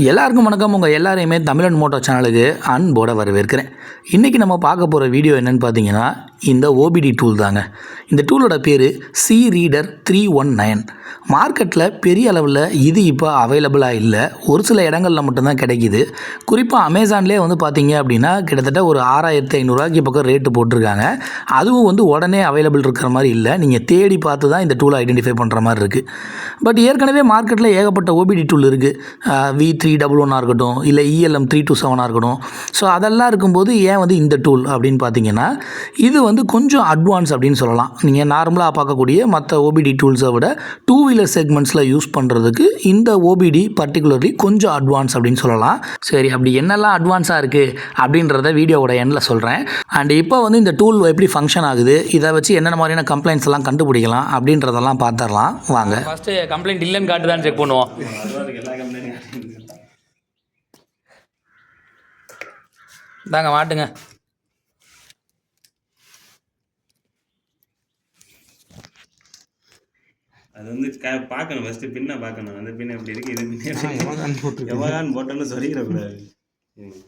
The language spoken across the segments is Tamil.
எல்லாருக்கும் வணக்கம். உங்கள் எல்லாரையுமே தமிழன் மோட்டோ சேனலுக்கு அன்போட வரவேற்கிறேன். இன்றைக்கி நம்ம பார்க்க போகிற வீடியோ என்னென்னு பார்த்தீங்கன்னா இந்த ஓபிடி டூல் தாங்க. இந்த டூலோட பேர் C reader three one nine மார்க்கெட்டில் பெரிய அளவில் இது இப்போ அவைலபிளாக இல்லை. ஒரு சில இடங்களில் மட்டும்தான் கிடைக்கிது. குறிப்பாக அமேசான்லேயே வந்து பார்த்தீங்க அப்படின்னா கிட்டத்தட்ட ஒரு ஆறாயிரத்தி ஐநூறுரூவாய்க்கு பக்கம் ரேட்டு போட்டிருக்காங்க. அதுவும் வந்து உடனே அவைலபிள் இருக்கிற மாதிரி இல்லை. நீங்கள் தேடி பார்த்து தான் இந்த டூலை ஐடென்டிஃபை பண்ணுற மாதிரி இருக்குது பட் ஏற்கனவே மார்க்கெட்டில் ஏகப்பட்ட ஓபிடி டூல் இருக்குது வி த்ரீ டபுள் ஒன்னாக இருக்கட்டும் இல்லை இஎல்எம் த்ரீ டூ செவனாக இருக்கட்டும். ஸோ அதெல்லாம் இருக்கும்போது ஏன் வந்து இந்த டூல் அப்படின்னு பார்த்தீங்கன்னா இது வந்து கொஞ்சம் அட்வான்ஸ் அப்படின்னு சொல்லலாம். நீங்கள் நார்மலாக பார்க்கக்கூடிய மற்ற ஓபிடி டூல்ஸை விட டூ வீலர் செக்மெண்ட்ஸில் யூஸ் பண்ணுறதுக்கு இந்த ஓபிடி பர்டிகுலர்லி கொஞ்சம் அட்வான்ஸ் அப்படின்னு சொல்லலாம். சரி அப்படி என்னெல்லாம் அட்வான்ஸாக இருக்குது அப்படின்றத வீடியோவோட எண்டில் சொல்கிறேன் அண்ட் இப்போ வந்து இந்த டூல் எப்படி ஃபங்க்ஷன் ஆகுது இதை வச்சு என்னென்ன மாதிரியான கம்ப்ளைண்ட்ஸ் எல்லாம் கண்டுபிடிக்கலாம் அப்படின்றதெல்லாம் பார்த்துடலாம். வாங்க. ஃபஸ்ட்டு கம்ப்ளைண்ட் இல்லைன்னு காட்டு தான் செக் பண்ணுவோம். தாங்க மாட்டுங்க அது வந்து க பார்க்கணும். ஃபஸ்ட்டு பின்ன பார்க்கணும். அந்த பின்ன எப்படி இருக்கு இது பின்ன எவ்வளோதான் போட்டோன்னு சொல்லிடக்கூடாது. ம்.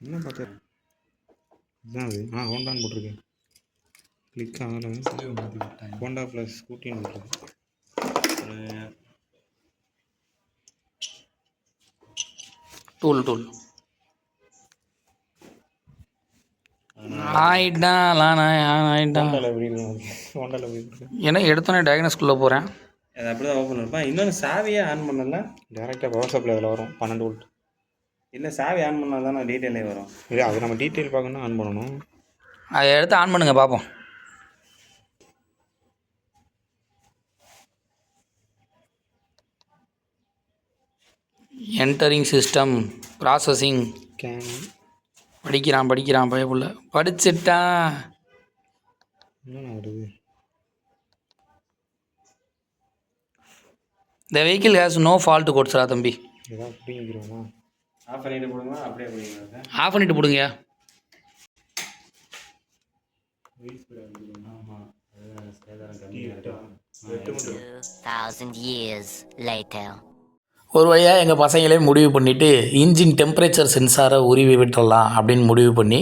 என்ன பார்த்து? இதான் அது ஆ ஹோண்டான்னு போட்டிருக்கேன். கிளிக் ஆகலை ஹோண்டா ப்ளஸ் ஸ்கூட்டின்னு போட்டிருக்கு டூல் டூல் ஆயிட்டான். லானா ஆயிட்டான் ஏன்னா எடுத்தோன்னே டயக்னஸ்குள்ளே போகிறேன் அது அப்படி தான் ஓப்பன் இருப்பான் இன்னொன்று சாவியே ஆன் பண்ணல. டேரெக்டாக பவர் சப்ளை அதில் வரும். பன்னெண்டு வோல்ட் இல்லை சாவி ஆன் பண்ணால் தானே டீட்டெயிலே வரும். இல்லை அது நம்ம டீட்டெயில் பார்க்கணும்னா ஆன் பண்ணணும். அதை எடுத்து ஆன் பண்ணுங்க பார்ப்போம். என்டரிங் சிஸ்டம் ப்ராசஸிங் கேன் படிக்கிறான் படிக்கிறான் பயப்புள்ள படிச்சுட்டான் வருது? The vehicle has no fault கோட்ஸ்ரா தம்பி. ஆஃப் பண்ணிட்டு போடுங்க அப்படியே போடுங்க ஆஃப் பண்ணிட்டு போடுங்க இருக்கும். Thousand years later. ஒரு வழியாக எங்கள் பசங்களே முடிவு பண்ணிவிட்டு இன்ஜின் டெம்பரேச்சர் சென்சாரை உருவி விட்டுடலாம் அப்படின்னு முடிவு பண்ணி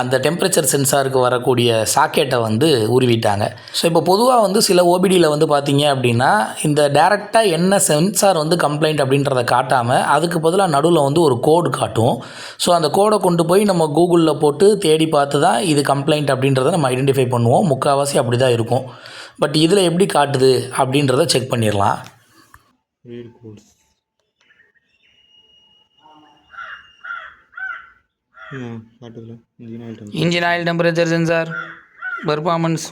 அந்த டெம்பரேச்சர் சென்சாருக்கு வரக்கூடிய சாக்கெட்டை வந்து உருவிட்டாங்க. ஸோ இப்போ பொதுவாக வந்து சில ஓபிடியில் வந்து பார்த்தீங்க அப்படின்னா இந்த டேரெக்டாக என்ன சென்சார் வந்து கம்ப்ளைண்ட் அப்படின்றத காட்டாமல் அதுக்கு பதிலாக நடுவில் வந்து ஒரு கோடு காட்டும். ஸோ அந்த கோடை கொண்டு போய் நம்ம கூகுளில் போட்டு தேடி பார்த்து தான் இது கம்ப்ளைண்ட் அப்படின்றத நம்ம ஐடென்டிஃபை பண்ணுவோம். முக்கால்வாசி அப்படி தான் இருக்கும். பட் இதில் எப்படி காட்டுது அப்படின்றத செக் பண்ணிடலாம் read codes காட்டுதுல engine oil temperature. Sensor performance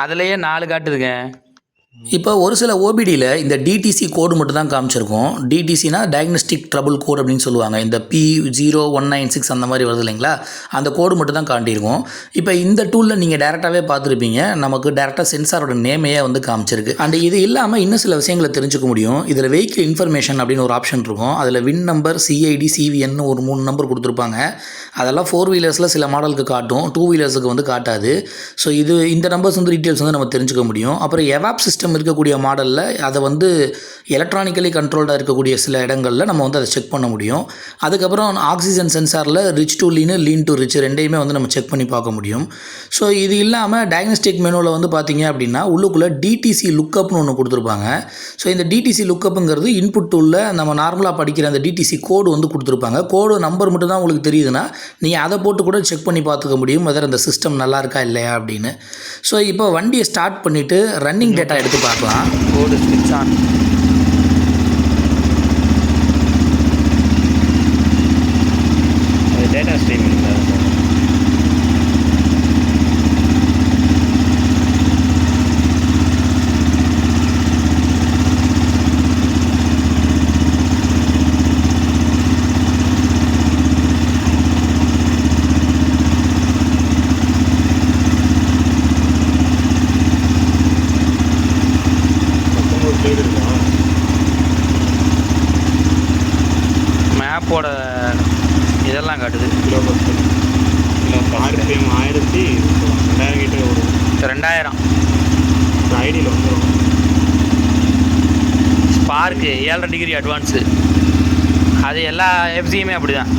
அதுலேயே நாலு காட்டுதுங்க. இப்போ ஒரு சில ஓபிடியில் இந்த டிடிசி கோடு மட்டும் தான் காமிச்சிருக்கோம். டிடிசினா டயக்னஸ்டிக் ட்ரபுள் கோட் அப்படின்னு சொல்லுவாங்க. இந்த P zero one nine six அந்த மாதிரி வருது இல்லைங்களா? அந்த கோடு மட்டும் தான் காட்டியிருக்கோம். இப்போ இந்த டூலில் நீங்கள் டேரெக்டாகவே பார்த்துருப்பீங்க. நமக்கு டேரெக்டாக சென்சாரோட நேமையே வந்து காமிச்சிருக்கு. அண்ட் இது இல்லாமல் இன்னும் சில விஷயங்களை தெரிஞ்சுக்க முடியும். இதில் வெஹிக்கிள் இன்ஃபர்மேஷன் அப்படின்னு ஒரு ஆப்ஷன் இருக்கும். அதில் வின் நம்பர் சிஐடி சிவிஎன் ஒரு மூணு நம்பர் கொடுத்துருப்பாங்க. அதெல்லாம் ஃபோர் வீலர்ஸில் சில மாடலுக்கு காட்டும். டூ வீலர்ஸுக்கு வந்து காட்டாது. ஸோ இது இந்த நம்பர்ஸ் வந்து டீட்டெயில்ஸ் வந்து நம்ம தெரிஞ்சுக்க முடியும். அப்புறம் எவாப் சிஸ்டம் இருக்கக்கூடிய மாடலில் அதை வந்து எலக்ட்ரானிக்கலி கண்ட்ரோல்டாக இருக்கக்கூடிய சில இடங்களில் நம்ம வந்து அதை செக் பண்ண முடியும். அதுக்கப்புறம் oxygen சென்சாரில் rich to lean lean to rich ரெண்டையுமே வந்து நம்ம செக் பண்ணி பார்க்க முடியும். ஸோ இது இல்லாமல் டயக்னஸ்டிக் மெனுவில் வந்து பார்த்தீங்க அப்படின்னா உள்ளுக்குள்ளே டிடிசி லுக்கப்னு ஒன்று கொடுத்துருப்பாங்க. ஸோ இந்த டிடிசி லுக்கப்புங்கிறது இன்புட் டூலில் நம்ம நார்மலாக படிக்கிற அந்த டிடிசி கோடு வந்து கொடுத்துருப்பாங்க. கோடு நம்பர் மட்டும் தான் உங்களுக்கு தெரியுதுன்னா நீங்கள் அதை போட்டு கூட செக் பண்ணி பார்த்துக்க முடியும் வெதர் அந்த சிஸ்டம் நல்லா இருக்கா இல்லையா அப்படின்னு. ஸோ இப்போ வண்டியை ஸ்டார்ட் பண்ணிவிட்டு ரன்னிங் டேட்டா எடுத்து பார்க்கலாம். கோடு ஸ்விட்ச் ஆன் டேட்டா ஸ்ட்ரீமிங் கிலோ பத்து கிலோ ஆர்பிஎம் ஆயிரத்தி ரெண்டாயிரம். கிட்ட வரும் ரெண்டாயிரம் ஐடியில் வந்துடும் ஸ்பார்க்கு ஏழரை டிகிரி அட்வான்ஸு அது எல்லா எஃப்சியுமே அப்படி தான்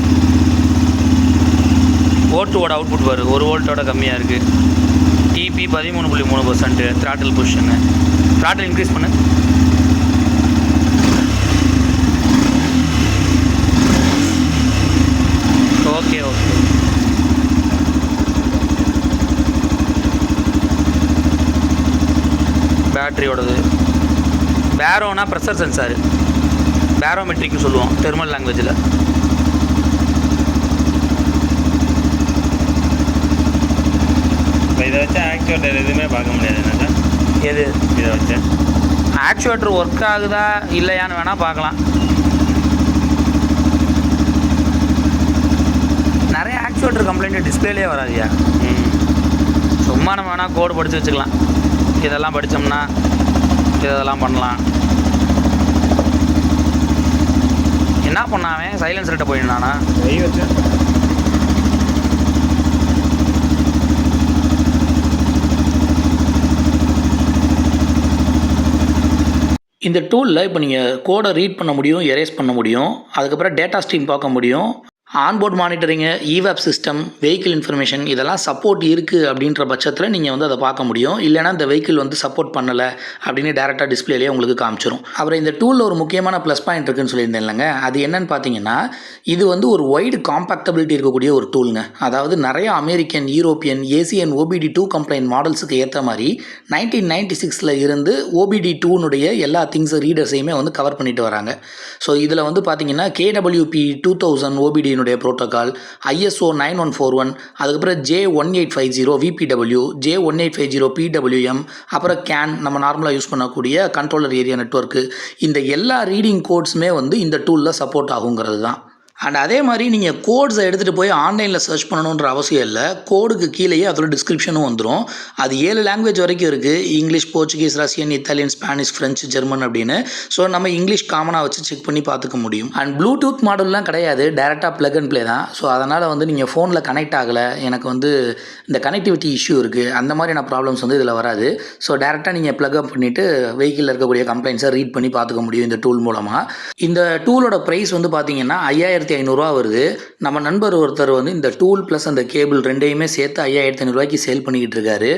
ஓட்டுவோட அவுட்புட் வரும் ஒரு வோல்ட்டோட கம்மியாக இருக்குது டிபி பதிமூணு புள்ளி மூணு percent throttle position throttle increase பண்ணு. பேட்டரியோடது. பேரோனா ப்ரெஷர் சென்சார் பேரோமெட்ரிக்னு சொல்லுவோம் தெர்மல் லாங்குவேஜில் இப்போ இதை வச்சு ஆக்சுவேட்டர் எதுவுமே பார்க்க முடியாது என்ன எது? இதை வச்சு. ஆக்சுவேட்டர் ஒர்க் ஆகுதா இல்லையான்னு வேணால் பார்க்கலாம். நிறைய ஆக்சுவேட்டர் கம்ப்ளைண்ட் டிஸ்பிளேலே வராதியா. ம். சும்மா நம்ம வேணால் கோடு படித்து வச்சுக்கலாம். இதெல்லாம் படித்தோம்னா இதெல்லாம் பண்ணலாம். என்ன பண்ணாவே சைலன்ஸ் போயிருந்தானா கை வச்சேன் இந்த டூலில் இப்போ நீங்கள் கோடை ரீட் பண்ண முடியும் எரேஸ் பண்ண முடியும். அதுக்கப்புறம் டேட்டா ஸ்ட்ரீம் பார்க்க முடியும். Onboard monitoring EVAP system vehicle information இதெல்லாம் சப்போர்ட் இருக்குது அப்படின்ற பட்சத்தில் நீங்கள் வந்து அதை பார்க்க முடியும். இல்லைனா இந்த வெஹிக்கிள் வந்து சப்போர்ட் பண்ணலை அப்படின்னு டேரெக்டாக டிஸ்பிளேலேயே உங்களுக்கு காமிச்சிரும். அப்புறம் இந்த டூலில் ஒரு முக்கியமான ப்ளஸ் பாயிண்ட் இருக்குன்னு சொல்லியிருந்தேன் இல்லைங்க. அது என்னன்னு பார்த்தீங்கன்னா இது வந்து ஒரு ஒய்டு காம்பாக்டபிலிட்டி இருக்கக்கூடிய ஒரு டூலுங்க அதாவது நிறைய American European Asian OBD two compliant மாடல்ஸுக்கு ஏற்ற மாதிரி நைன்டீன் நைன்டி சிக்ஸில் இருந்து ஓபிடி டூனுடைய எல்லா திங்ஸ் ரீடர்ஸையுமே வந்து கவர் பண்ணிட்டு வராங்க. ஸோ இதில் வந்து பார்த்தீங்கன்னா KWP two thousand ஓபிடியினுடைய protocol ISO nine one four one அதுக்கப்புறம் J one eight five zero VPW J one eight five zero PWM அப்புறம் கேன் நம்ம நார்மலாக யூஸ் பண்ணக்கூடிய கண்ட்ரோலர் ஏரியா நெட்வொர்க்கு இந்த எல்லா ரீடிங் கோட்ஸுமே வந்து இந்த டூலில் சப்போர்ட் ஆகுங்கிறது தான் அண்ட் அதே மாதிரி நீங்கள் கோட்ஸை எடுத்துகிட்டு போய் ஆன்லைனில் சர்ச் பண்ணணுன்ற அவசியம் இல்லை. கோடுக்கு கீழேயே அதோட டிஸ்கிரிப்ஷனும் வந்துடும் அது ஏழு லாங்குவேஜ் வரைக்கும் இருக்குது English Portuguese Russian Italian Spanish French German அப்படின்னு. ஸோ நம்ம இங்கிலீஷ் காமனாக வச்சு செக் பண்ணி பார்த்துக்க முடியும். அண்ட் ப்ளூடூத் மாடல்லாம் கிடையாது. டேரெக்டாக ப்ளக் அண்ட் ப்ளே தான். ஸோ அதனால் வந்து நீங்கள் ஃபோனில் கனெக்ட் ஆகலை. எனக்கு வந்து இந்த கனெக்டிவிட்டி இஷ்யூ இருக்குது அந்த மாதிரியான ப்ராப்ளம்ஸ் வந்து இதில் வராது. ஸோ டேரெக்டாக நீங்கள் ப்ளக் அப் பண்ணிவிட்டு வெஹிக்கிளில் இருக்கக்கூடிய கம்ப்ளைண்ட்ஸை ரீட் பண்ணி பார்த்துக்க முடியும் இந்த டூல் மூலமாக இந்த டூலோட ப்ரைஸ் வந்து பார்த்தீங்கன்னா ஐயாயிரத்தி ஐநூறுரூவா வருது. நம்ம நண்பர் ஒருத்தர் வந்து இந்த டூல் ப்ளஸ் அந்த கேபிள் ரெண்டையுமே சேர்த்து ஐயாயிரத்தி ஐநூறுரூவாய்க்கு சேல் பண்ணிக்கிட்டு இருக்காரு.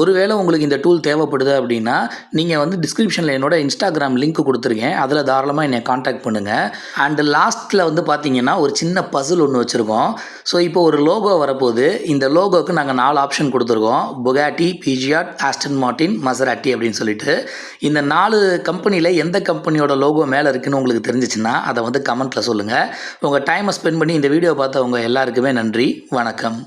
ஒருவேளை உங்களுக்கு இந்த டூல் தேவைப்படுது அப்படின்னா நீங்கள் வந்து டிஸ்கிரிப்ஷனில் என்னோட இன்ஸ்டாகிராம் லிங்க் கொடுத்துருக்கேன். அதில் தாராளமாக என்னை காண்டாக்ட் பண்ணுங்கள் அண்ட் லாஸ்ட்டில் வந்து பார்த்தீங்கன்னா ஒரு சின்ன பசில் ஒன்று வச்சுருக்கோம். ஸோ இப்போ ஒரு லோகோ வரப்போகுது. இந்த லோகோவுக்கு நாங்கள் நாலு ஆப்ஷன் கொடுத்துருக்கோம். Bugatti Peugeot Aston Martin Maserati அப்படின்னு சொல்லிட்டு. இந்த நாலு கம்பெனியில் எந்த கம்பெனியோட லோகோ மேலே இருக்குன்னு உங்களுக்கு தெரிஞ்சிச்சுன்னா அதை வந்து கமெண்ட்டில் சொல்லுங்கள் உங்கள் டைமை ஸ்பெண்ட் பண்ணி இந்த வீடியோ பார்த்தவங்க எல்லாருக்குமே நன்றி. வணக்கம்.